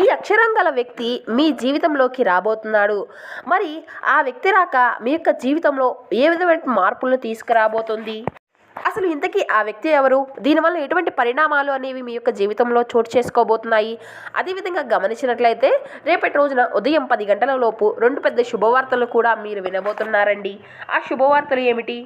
ఈ అక్షరం గల వ్యక్తి మీ జీవితంలోకి రాబోతున్నాడు. మరి ఆ వ్యక్తి రాక మీ యొక్క జీవితంలో ఏ విధమైన మార్పులను తీసుకురాబోతుంది? అసలు ఇంతకీ ఆ వ్యక్తి ఎవరు? దీనివల్ల ఎటువంటి పరిణామాలు అనేవి మీ యొక్క జీవితంలో చోటు చేసుకోబోతున్నాయి? అదేవిధంగా గమనించినట్లయితే రేపటి రోజున ఉదయం పది గంటల లోపు రెండు పెద్ద శుభవార్తలు కూడా మీరు వినబోతున్నారండి. ఆ శుభవార్తలు ఏమిటి?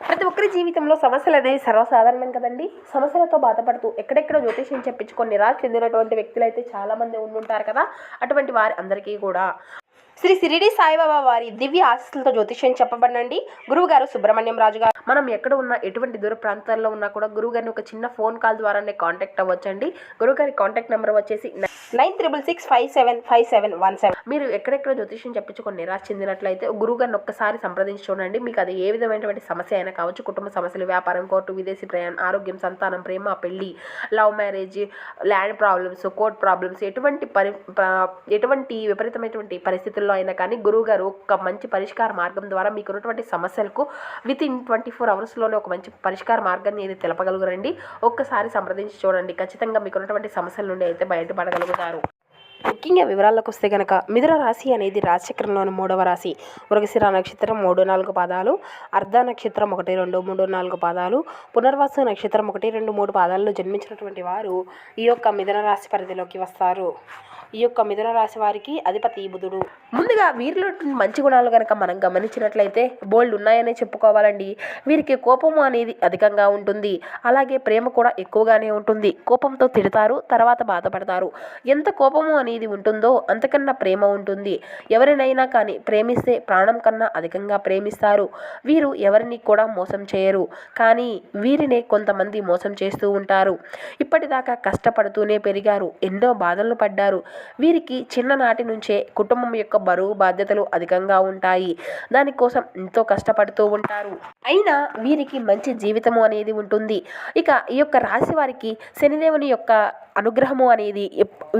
ప్రతి ఒక్కరి జీవితంలో సమస్యలు అనేవి సర్వసాధారణం కదండి. సమస్యలతో బాధపడుతూ ఎక్కడెక్కడ జ్యోతిష్యం చెప్పించుకొని నిరాశ చెందినటువంటి వ్యక్తులు అయితే చాలామంది ఉండుంటారు కదా. అటువంటి వారి అందరికీ కూడా. శ్రీ సిరిడి సాయిబాబా వారి దివ్య ఆశీస్సులతో జ్యోతిష్యం చెప్పబడినండి. గురువు గారు సుబ్రహ్మణ్యం రాజు గారు. మనం ఎక్కడ ఉన్నా ఎటువంటి దూర ప్రాంతాల్లో ఉన్నా కూడా గురువు గారిని ఒక చిన్న ఫోన్ కాల్ ద్వారానే కాంటాక్ట్ అవ్వచ్చండి. గురువు గారి కాంటాక్ట్ నెంబర్ వచ్చేసి nine triple six five seven five seven one seven. మీరు ఎక్కడెక్కడ జ్యోతిష్యం చెప్పించుకొని నిరాశ చెందినట్లయితే గురువు గారిని ఒక్కసారి సంప్రదించి చూడండి. మీకు అది ఏ విధమైనటువంటి సమస్య అయినా కావచ్చు. కుటుంబ సమస్యలు వ్యాపారం కోర్టు విదేశీ ప్రయాణం ఆరోగ్యం సంతానం ప్రేమ పెళ్ళి love marriage land problems court problems ఎటువంటి పరి ఎటువంటి విపరీతమైనటువంటి పరిస్థితుల్లో అయినా కానీ గురువు గారు ఒక మంచి పరిష్కార మార్గం ద్వారా మీకు ఉన్నటువంటి సమస్యలకు విత్ ఇన్ ట్వంటీ ఫోర్ అవర్స్లోనే ఒక మంచి పరిష్కార మార్గాన్ని అయితే తెలపగలుగురండి ఒక్కసారి సంప్రదించి చూడండి. ఖచ్చితంగా మీకు ఉన్నటువంటి సమస్యల నుండి అయితే బయటపడగలుగుతారు ముఖ్యంగా వివరాల్లోకి వస్తే కనుక మిథున రాశి అనేది రాశిచక్రంలోని మూడవ రాశి. మృగశిర నక్షత్రం మూడు నాలుగు పాదాలు అర్ధ నక్షత్రం ఒకటి రెండు మూడు నాలుగు పాదాలు పునర్వాస నక్షత్రం ఒకటి రెండు మూడు పాదాల్లో జన్మించినటువంటి వారు ఈ యొక్క మిథున రాశి పరిధిలోకి వస్తారు. ఈ యొక్క మిథున రాశి వారికి అధిపతి బుధుడు. ముందుగా వీరిలో మంచి గుణాలు కనుక మనం గమనించినట్లయితే బోల్డ్ ఉన్నాయనే చెప్పుకోవాలండి. వీరికి కోపము అనేది అధికంగా ఉంటుంది. అలాగే ప్రేమ కూడా ఎక్కువగానే ఉంటుంది. కోపంతో తిడతారు తర్వాత బాధపడతారు. ఎంత కోపము అనేది ఉంటుందో అంతకన్నా ప్రేమ ఉంటుంది. ఎవరినైనా కానీ ప్రేమిస్తే ప్రాణం కన్నా అధికంగా ప్రేమిస్తారు. వీరు ఎవరిని కూడా మోసం చేయరు. కానీ వీరినే కొంతమంది మోసం చేస్తూ ఉంటారు. ఇప్పటిదాకా కష్టపడుతూనే పెరిగారు. ఎన్నో బాధలు పడ్డారు. వీరికి చిన్ననాటి నుంచే కుటుంబం యొక్క బరువు బాధ్యతలు అధికంగా ఉంటాయి. దానికోసం ఎంతో కష్టపడుతూ ఉంటారు. అయినా వీరికి మంచి జీవితము అనేది ఉంటుంది. ఇక ఈ యొక్క రాశి వారికి శనిదేవుని యొక్క అనుగ్రహము అనేది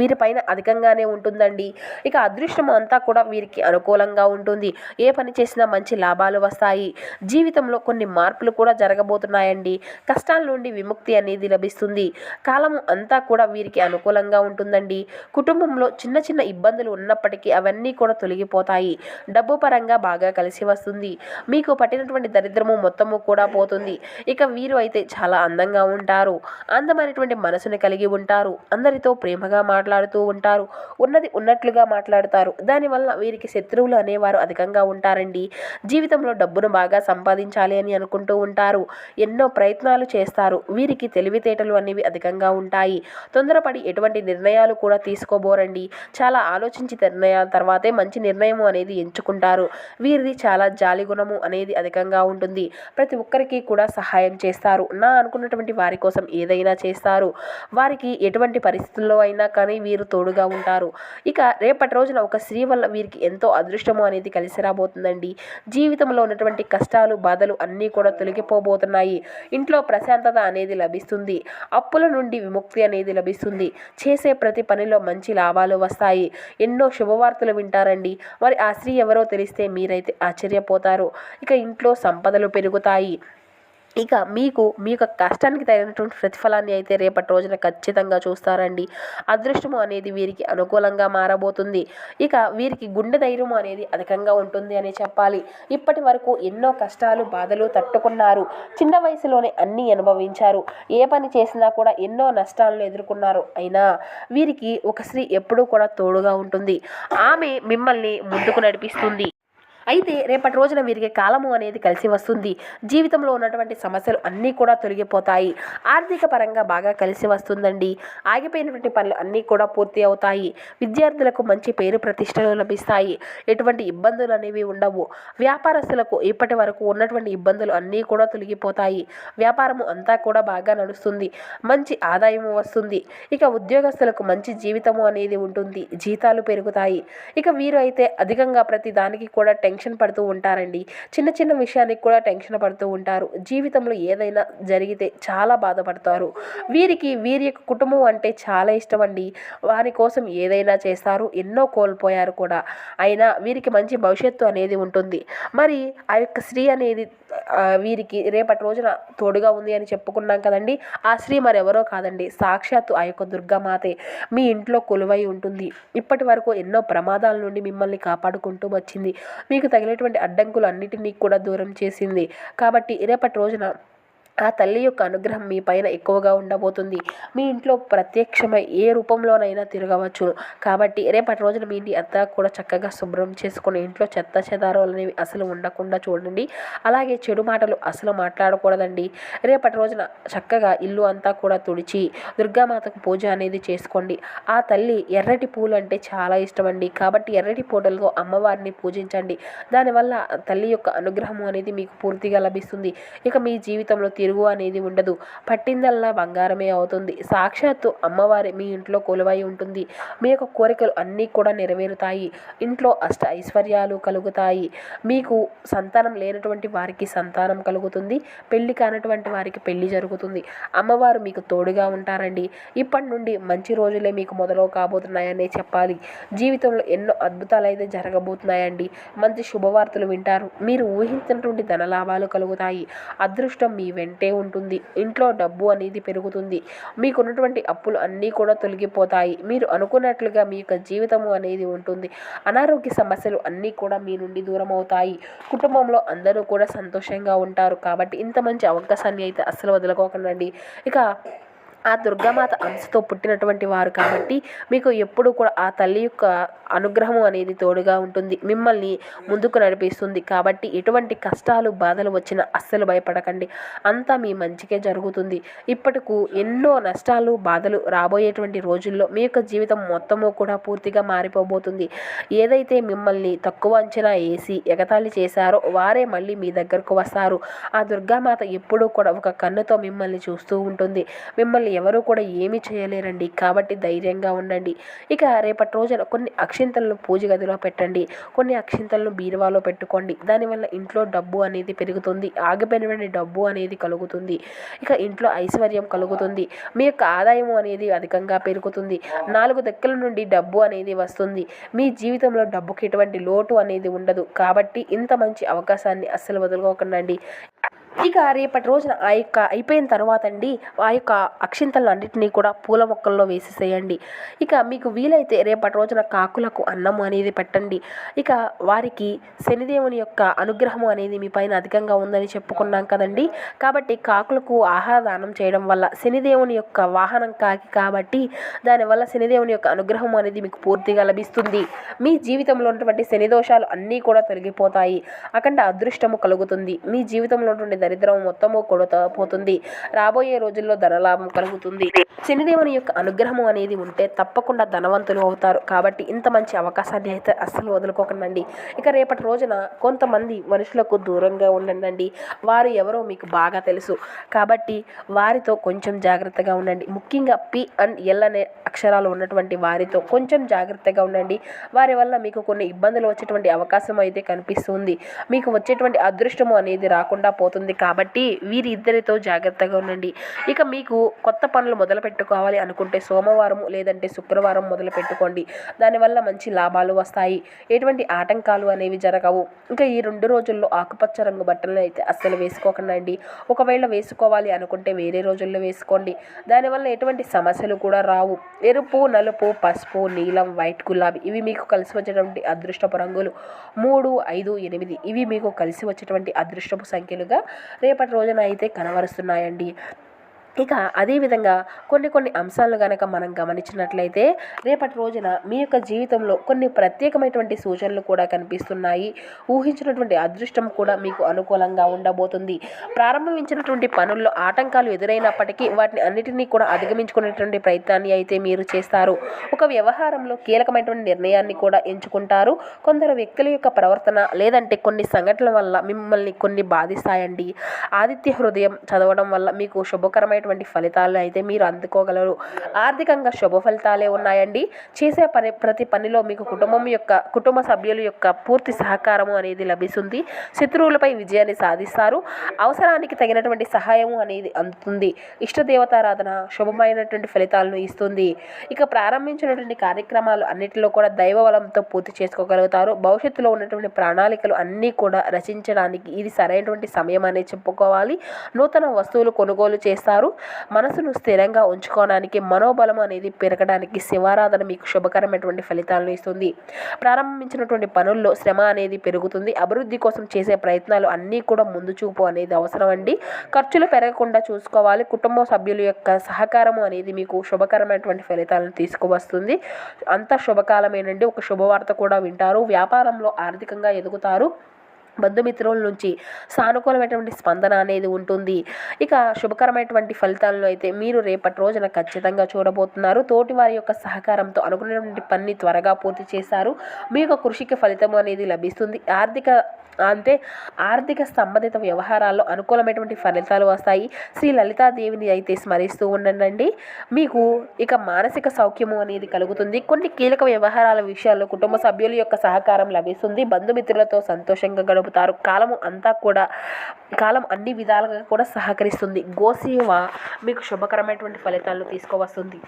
వీరిపైన అధికంగానే ఉంటుందండి. ఇక అదృష్టము అంతా కూడా వీరికి అనుకూలంగా ఉంటుంది. ఏ పని చేసినా మంచి లాభాలు వస్తాయి. జీవితంలో కొన్ని మార్పులు కూడా జరగబోతున్నాయండి. కష్టాల నుండి విముక్తి అనేది లభిస్తుంది. కాలము అంతా కూడా వీరికి అనుకూలంగా ఉంటుందండి. కుటుంబంలో చిన్న చిన్న ఇబ్బందులు ఉన్నప్పటికీ అవన్నీ కూడా తొలగిపోతాయి. డబ్బు పరంగా బాగా కలిసి వస్తుంది. మీకు పట్టినటువంటి దరిద్రము మొత్తము కూడా పోతుంది. ఇక వీరు అయితే చాలా అందంగా ఉంటారు. అందమైనటువంటి మనసుని కలిగి ఉంటారు. అందరితో ప్రేమగా మాట్లాడుతూ ఉంటారు. ఉన్నది ఉన్నట్లుగా మాట్లాడతారు. దానివల్ల వీరికి శత్రువులు అనేవారు అధికంగా ఉంటారండి. జీవితంలో డబ్బును బాగా సంపాదించాలి అని అనుకుంటూ ఉంటారు. ఎన్నో ప్రయత్నాలు చేస్తారు. వీరికి తెలివితేటలు అనేవి అధికంగా ఉంటాయి. తొందరపడి ఎటువంటి నిర్ణయాలు కూడా తీసుకోబోరండి. చాలా ఆలోచించి నిర్ణయాల తర్వాతే మంచి నిర్ణయం అనేది ఎంచుకుంటారు. వీరిది చాలా జాలి గుణము అనేది అధికంగా ఉంటుంది. ప్రతి ఒక్కరికి కూడా సహాయం చేస్తారు. నా అనుకున్నటువంటి వారి కోసం ఏదైనా చేస్తారు. వారికి ఎటువంటి పరిస్థితుల్లో అయినా కానీ వీరు తోడుగా ఉంటారు. ఇక రేపటి రోజున ఒక స్త్రీ వల్ల వీరికి ఎంతో అదృష్టము అనేది కలిసి రాబోతుందండి. జీవితంలో ఉన్నటువంటి కష్టాలు బాధలు అన్నీ కూడా తొలగిపోబోతున్నాయి. ఇంట్లో ప్రశాంతత అనేది లభిస్తుంది. అప్పుల నుండి విముక్తి అనేది లభిస్తుంది. చేసే ప్రతి పనిలో మంచి లాభాలు వస్తాయి. ఎన్నో శుభవార్తలు వింటారండి. మరి ఆ స్త్రీ ఎవరో తెలిస్తే మీరైతే ఆశ్చర్యపోతారు. ఇక ఇంట్లో సంపదలు పెరుగుతాయి. ఇక మీకు మీ యొక్క కష్టానికి తగినటువంటి ప్రతిఫలాన్ని అయితే రేపటి రోజున ఖచ్చితంగా చూస్తారండి. అదృష్టము అనేది వీరికి అనుకూలంగా మారబోతుంది. ఇక వీరికి గుండె ధైర్యం అనేది అధికంగా ఉంటుంది అని చెప్పాలి. ఇప్పటి వరకు ఎన్నో కష్టాలు బాధలు తట్టుకున్నారు. చిన్న వయసులోనే అన్నీ అనుభవించారు. ఏ పని చేసినా కూడా ఎన్నో నష్టాలను ఎదుర్కొన్నారు. అయినా వీరికి ఒక స్త్రీ ఎప్పుడూ కూడా తోడుగా ఉంటుంది. ఆమె మిమ్మల్ని ముందుకు నడిపిస్తుంది. అయితే రేపటి రోజున వీరికి కాలము అనేది కలిసి వస్తుంది. జీవితంలో ఉన్నటువంటి సమస్యలు అన్నీ కూడా తొలగిపోతాయి. ఆర్థిక పరంగా బాగా కలిసి వస్తుందండి. ఆగిపోయినటువంటి పనులు అన్నీ కూడా పూర్తి అవుతాయి. విద్యార్థులకు మంచి పేరు ప్రతిష్టలు లభిస్తాయి. ఎటువంటి ఇబ్బందులు అనేవి ఉండవు. వ్యాపారస్తులకు ఇప్పటి వరకు ఉన్నటువంటి ఇబ్బందులు అన్నీ కూడా తొలగిపోతాయి. వ్యాపారము అంతా కూడా బాగా నడుస్తుంది. మంచి ఆదాయము వస్తుంది. ఇక ఉద్యోగస్తులకు మంచి జీవితము అనేది ఉంటుంది. జీతాలు పెరుగుతాయి. ఇక వీరు అయితే అధికంగా ప్రతి దానికి కూడా టెన్ టెన్షన్ పడుతూ ఉంటారండి. చిన్న చిన్న విషయానికి కూడా టెన్షన్ పడుతూ ఉంటారు. జీవితంలో ఏదైనా జరిగితే చాలా బాధపడతారు. వీరికి వీరి యొక్క కుటుంబం అంటే చాలా ఇష్టం అండి వారి కోసం ఏదైనా చేస్తారు ఎన్నో కోల్పోయారు కూడా. అయినా వీరికి మంచి భవిష్యత్తు అనేది ఉంటుంది. మరి ఆ యొక్క స్త్రీ అనేది వీరికి రేపటి రోజున తోడుగా ఉంది అని చెప్పుకున్నాం కదండి. ఆ స్త్రీ మరెవరో కాదండి. సాక్షాత్తు ఆ యొక్క దుర్గామాతే మీ ఇంట్లో కొలువై ఉంటుంది. ఇప్పటి వరకు ఎన్నో ప్రమాదాల నుండి మిమ్మల్ని కాపాడుకుంటూ వచ్చింది. మీకు తగిలేటువంటి అడ్డంకులు అన్నిటినీ కూడా దూరం చేసింది. కాబట్టి రేపటి రోజున ఆ తల్లి యొక్క అనుగ్రహం మీ పైన ఎక్కువగా ఉండబోతుంది. మీ ఇంట్లో ప్రత్యక్షమై ఏ రూపంలోనైనా తిరగవచ్చును. కాబట్టి రేపటి రోజున మీ ఇంటి అంతా కూడా చక్కగా శుభ్రం చేసుకుని ఇంట్లో చెత్త చెదారాలు అనేవి అసలు ఉండకుండా చూడండి. అలాగే చెడు మాటలు అసలు మాట్లాడకూడదండి. రేపటి రోజున చక్కగా ఇల్లు అంతా కూడా తుడిచి దుర్గామాతకు పూజ అనేది చేసుకోండి. ఆ తల్లి ఎర్రటి పూలు అంటే చాలా ఇష్టం అండి కాబట్టి ఎర్రటి పూటలతో అమ్మవారిని పూజించండి. దానివల్ల ఆ తల్లి యొక్క అనుగ్రహం అనేది మీకు పూర్తిగా లభిస్తుంది. ఇక మీ జీవితంలో తిరుగు అనేది ఉండదు. పట్టిందల్లా బంగారమే అవుతుంది. సాక్షాత్తు అమ్మవారి మీ ఇంట్లో కొలువై ఉంటుంది. మీ యొక్క కోరికలు అన్నీ కూడా నెరవేరుతాయి. ఇంట్లో అష్ట ఐశ్వర్యాలు కలుగుతాయి. మీకు సంతానం లేనటువంటి వారికి సంతానం కలుగుతుంది. పెళ్ళి కానటువంటి వారికి పెళ్ళి జరుగుతుంది. అమ్మవారు మీకు తోడుగా ఉంటారండి. ఇప్పటి నుండి మంచి రోజులే మీకు మొదలు కాబోతున్నాయనే చెప్పాలి. జీవితంలో ఎన్నో అద్భుతాలు అయితే జరగబోతున్నాయండి. మంచి శుభవార్తలు వింటారు. మీరు ఊహించినటువంటి ధనలాభాలు కలుగుతాయి. అదృష్టం మీ వెంట ఉంటుంది. ఇంట్లో డబ్బు అనేది పెరుగుతుంది. మీకున్నటువంటి అప్పులు అన్నీ కూడా తొలగిపోతాయి. మీరు అనుకున్నట్లుగా మీ యొక్క జీవితము అనేది ఉంటుంది. అనారోగ్య సమస్యలు అన్నీ కూడా మీ నుండి దూరం అవుతాయి కుటుంబంలో అందరూ కూడా సంతోషంగా ఉంటారు. కాబట్టి ఇంత మంచి అవకాశాన్ని అయితే అస్సలు వదులుకోకండి. ఇక ఆ దుర్గామాత అంశతో పుట్టినటువంటి వారు కాబట్టి మీకు ఎప్పుడు కూడా ఆ తల్లి యొక్క అనుగ్రహం అనేది తోడుగా ఉంటుంది. మిమ్మల్ని ముందుకు నడిపిస్తుంది. కాబట్టి ఎటువంటి కష్టాలు బాధలు వచ్చినా అస్సలు భయపడకండి. అంతా మీ మంచికే జరుగుతుంది. ఇప్పటికు ఎన్నో నష్టాలు బాధలు రాబోయేటువంటి రోజుల్లో మీ యొక్క జీవితం మొత్తము కూడా పూర్తిగా మారిపోబోతుంది. ఏదైతే మిమ్మల్ని తక్కువ అంచనా వేసి ఎగతాళి చేశారో వారే మళ్ళీ మీ దగ్గరకు వస్తారు. ఆ దుర్గామాత ఎప్పుడూ కూడా ఒక కన్నుతో మిమ్మల్ని చూస్తూ ఉంటుంది. మిమ్మల్ని ఎవరు కూడా ఏమీ చేయలేరండి. కాబట్టి ధైర్యంగా ఉండండి. ఇక రేపటి రోజున కొన్ని అక్షింతలను పూజ గదిలో పెట్టండి. కొన్ని అక్షింతలను బీరువాలో పెట్టుకోండి. దానివల్ల ఇంట్లో డబ్బు అనేది పెరుగుతుంది. ఆగిపోయినటువంటి డబ్బు అనేది కలుగుతుంది. ఇక ఇంట్లో ఐశ్వర్యం కలుగుతుంది. మీ యొక్క ఆదాయం అనేది అధికంగా పెరుగుతుంది. నాలుగు దక్కల నుండి డబ్బు అనేది వస్తుంది. మీ జీవితంలో డబ్బుకి ఎటువంటి లోటు అనేది ఉండదు. కాబట్టి ఇంత మంచి అవకాశాన్ని అస్సలు వదులుకోకండి ఇక రేపటి రోజున ఆ యొక్క అయిపోయిన తర్వాత అండి ఆ యొక్క అక్షింతలను అన్నింటినీ కూడా పూల మొక్కల్లో వేసేసేయండి. ఇక మీకు వీలైతే రేపటి రోజున కాకులకు అన్నం అనేది పెట్టండి. ఇక వారికి శనిదేవుని యొక్క అనుగ్రహం అనేది మీ పైన అధికంగా ఉందని చెప్పుకున్నాం కదండి. కాబట్టి కాకులకు ఆహార దానం చేయడం వల్ల శనిదేవుని యొక్క వాహనం కాకి కాబట్టి దానివల్ల శనిదేవుని యొక్క అనుగ్రహం అనేది మీకు పూర్తిగా లభిస్తుంది. మీ జీవితంలో ఉన్నటువంటి శని దోషాలు అన్నీ కూడా తొలగిపోతాయి. అఖండ అదృష్టము కలుగుతుంది. మీ జీవితంలో ఉన్నటువంటి దరిద్రం మొత్తము కొడతపోతుంది రాబోయే రోజుల్లో ధనలాభం కలుగుతుంది. శనిదేవుని యొక్క అనుగ్రహం అనేది ఉంటే తప్పకుండా ధనవంతులు అవుతారు. కాబట్టి ఇంత మంచి అవకాశాన్ని అయితే అస్సలు వదులుకోకండి ఇక రేపటి రోజున కొంతమంది మనుషులకు దూరంగా ఉండండి వారు ఎవరో మీకు బాగా తెలుసు. కాబట్టి వారితో కొంచెం జాగ్రత్తగా ఉండండి. ముఖ్యంగా పి అండ్ ఎల్ అనే అక్షరాలు ఉన్నటువంటి వారితో కొంచెం జాగ్రత్తగా ఉండండి. వారి వల్ల మీకు కొన్ని ఇబ్బందులు వచ్చేటువంటి అవకాశం అయితే కనిపిస్తుంది. మీకు వచ్చేటువంటి అదృష్టము అనేది రాకుండా పోతుంది. కాబట్టి వీరిద్దరితో జాగ్రత్తగా ఉండండి. ఇక మీకు కొత్త పనులు మొదలు పెట్టుకోవాలి అనుకుంటే సోమవారం లేదంటే శుక్రవారం మొదలు పెట్టుకోండి. దానివల్ల మంచి లాభాలు వస్తాయి. ఎటువంటి ఆటంకాలు అనేవి జరగవు. ఇంకా ఈ రెండు రోజుల్లో ఆకుపచ్చ రంగు బట్టలను అయితే అస్సలు వేసుకోకండి ఒకవేళ వేసుకోవాలి అనుకుంటే వేరే రోజుల్లో వేసుకోండి. దానివల్ల ఎటువంటి సమస్యలు కూడా రావు. ఎరుపు నలుపు పసుపు నీలం వైట్ గులాబీ ఇవి మీకు కలిసి వచ్చేటువంటి అదృష్టపు రంగులు. మూడు ఐదు ఎనిమిది ఇవి మీకు కలిసి వచ్చేటువంటి అదృష్టపు సంఖ్యలుగా రేపటి రోజున అయితే కనబరుస్తున్నాయండి. ఇక అదేవిధంగా కొన్ని కొన్ని అంశాలను కనుక మనం గమనించినట్లయితే రేపటి రోజున మీ యొక్క జీవితంలో కొన్ని ప్రత్యేకమైనటువంటి సూచనలు కూడా కనిపిస్తున్నాయి. ఊహించినటువంటి అదృష్టం కూడా మీకు అనుకూలంగా ఉండబోతుంది. ప్రారంభించినటువంటి పనుల్లో ఆటంకాలు ఎదురైనప్పటికీ వాటిని అన్నిటినీ కూడా అధిగమించుకునేటువంటి ప్రయత్నాన్ని అయితే మీరు చేస్తారు. ఒక వ్యవహారంలో కీలకమైనటువంటి నిర్ణయాన్ని కూడా ఎంచుకుంటారు. కొందరు వ్యక్తుల యొక్క ప్రవర్తన లేదంటే కొన్ని సంఘటనల వల్ల మిమ్మల్ని కొన్ని బాధిస్తాయండి. ఆదిత్య హృదయం చదవడం వల్ల మీకు శుభకరమైన శుభకరమైనటువంటి ఫలితాలను అయితే మీరు అందుకోగలరు. ఆర్థికంగా శుభ ఫలితాలే ఉన్నాయండి. చేసే పని ప్రతి పనిలో మీకు కుటుంబం యొక్క కుటుంబ సభ్యుల యొక్క పూర్తి సహకారము అనేది లభిస్తుంది. శత్రువులపై విజయాన్ని సాధిస్తారు. అవసరానికి తగినటువంటి సహాయము అనేది అందుతుంది. ఇష్టదేవతారాధన శుభమైనటువంటి ఫలితాలను ఇస్తుంది. ఇక ప్రారంభించినటువంటి కార్యక్రమాలు అన్నిటిలో కూడా దైవ బలంతో పూర్తి చేసుకోగలుగుతారు. భవిష్యత్తులో ఉన్నటువంటి ప్రణాళికలు అన్నీ కూడా రచించడానికి ఇది సరైనటువంటి సమయం అనేది చెప్పుకోవాలి. నూతన వస్తువులు కొనుగోలు చేస్తారు. మనసును స్థిరంగా ఉంచుకోవడానికి మనోబలం అనేది పెరగడానికి శివారాధన మీకు శుభకరమైనటువంటి ఫలితాలను ఇస్తుంది. ప్రారంభించినటువంటి పనుల్లో శ్రమ అనేది పెరుగుతుంది. అభివృద్ధి కోసం చేసే ప్రయత్నాలు అన్నీ కూడా ముందు చూపు అనేది అవసరం అండి. ఖర్చులు పెరగకుండా చూసుకోవాలి. కుటుంబ సభ్యుల యొక్క సహకారము అనేది మీకు శుభకరమైనటువంటి ఫలితాలను తీసుకువస్తుంది. అంత శుభకాలమేనండి. ఒక శుభవార్త కూడా వింటారు. వ్యాపారంలో ఆర్థికంగా ఎదుగుతారు. బంధుమిత్రుల నుంచి సానుకూలమైనటువంటి స్పందన అనేది ఉంటుంది. ఇక శుభకరమైనటువంటి ఫలితాలను అయితే మీరు రేపటి రోజున ఖచ్చితంగా చూడబోతున్నారు. తోటి వారి యొక్క సహకారంతో అనుకున్నటువంటి పని త్వరగా పూర్తి చేశారు. మీ యొక్క కృషికి ఫలితం అనేది లభిస్తుంది. ఆర్థిక అంటే ఆర్థిక సంబంధిత వ్యవహారాల్లో అనుకూలమైనటువంటి ఫలితాలు వస్తాయి. శ్రీ లలితాదేవిని అయితే స్మరిస్తూ ఉండండి. మీకు ఇక మానసిక సౌఖ్యము అనేది కలుగుతుంది. కొన్ని కీలక వ్యవహారాల విషయాల్లో కుటుంబ సభ్యుల యొక్క సహకారం లభిస్తుంది. బంధుమిత్రులతో సంతోషంగా గడుపుతారు. కాలము అంతా కూడా కాలం అన్ని విధాలుగా కూడా సహకరిస్తుంది. గోసేవ మీకు శుభకరమైనటువంటి ఫలితాలను తీసుకువస్తుంది